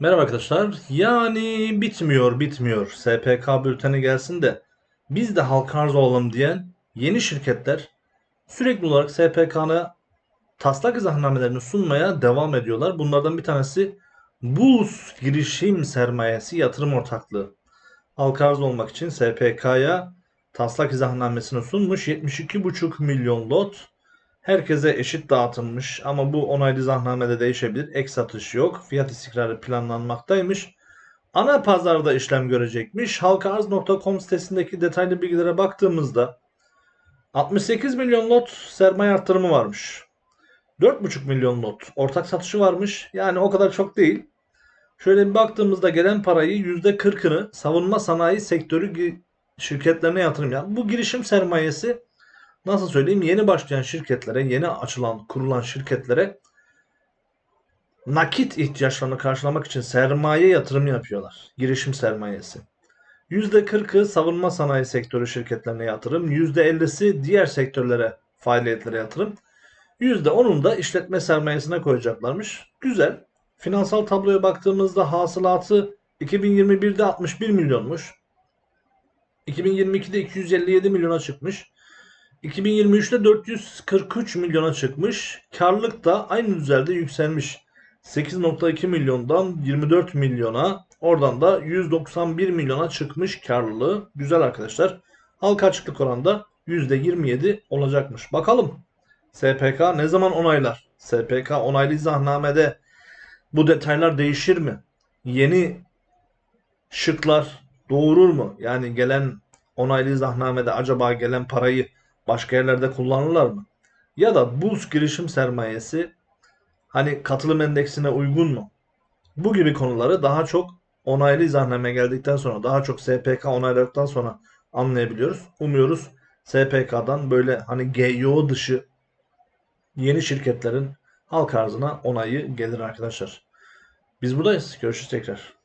Merhaba arkadaşlar. Yani bitmiyor bitmiyor. SPK bülteni gelsin de biz de halka arz olalım diyen yeni şirketler sürekli olarak SPK'na taslak izahnamelerini sunmaya devam ediyorlar. Bunlardan bir tanesi Bulls Girişim Sermayesi Yatırım Ortaklığı. Halka arz olmak için SPK'ya taslak izahnamesini sunmuş. 72,5 milyon lot Herkese eşit dağıtılmış ama bu onaylı izahnamede değişebilir. Ek satış yok. Fiyat istikrarı planlanmaktaymış. Ana pazarda işlem görecekmiş. Halkaarz.com sitesindeki detaylı bilgilere baktığımızda 68 milyon lot sermaye arttırımı varmış. 4,5 milyon lot ortak satışı varmış. Yani o kadar çok değil. Şöyle bir baktığımızda gelen parayı %40'ını savunma sanayi sektörü şirketlerine yatırım. Yani bu girişim sermayesi nasıl söyleyeyim yeni başlayan şirketlere, yeni açılan, kurulan şirketlere nakit ihtiyaçlarını karşılamak için sermaye yatırım yapıyorlar. Girişim sermayesi. %40'ı savunma sanayi sektörü şirketlerine yatırım, %50'si diğer sektörlere, faaliyetlere yatırım. %10'unu da işletme sermayesine koyacaklarmış. Güzel. Finansal tabloya baktığımızda hasılatı 2021'de 61 milyonmuş. 2022'de 257 milyona çıkmış. 2023'te 443 milyona çıkmış. Karlılık da aynı düzeyde yükselmiş. 8.2 milyondan 24 milyona oradan da 191 milyona çıkmış karlılığı. Güzel arkadaşlar. Halka açıklık oranında %27 olacakmış. Bakalım SPK ne zaman onaylar? SPK onaylı izahnamede bu detaylar değişir mi? Yeni şıklar doğurur mu? Yani gelen onaylı izahnamede acaba gelen parayı başka yerlerde kullanırlar mı? Ya da burs girişim sermayesi hani katılım endeksine uygun mu? Bu gibi konuları daha çok onaylı izahname geldikten sonra, daha çok SPK onayladıktan sonra anlayabiliyoruz. Umuyoruz SPK'dan böyle hani GYO dışı yeni şirketlerin halk arzına onayı gelir arkadaşlar. Biz buradayız. Görüşürüz tekrar.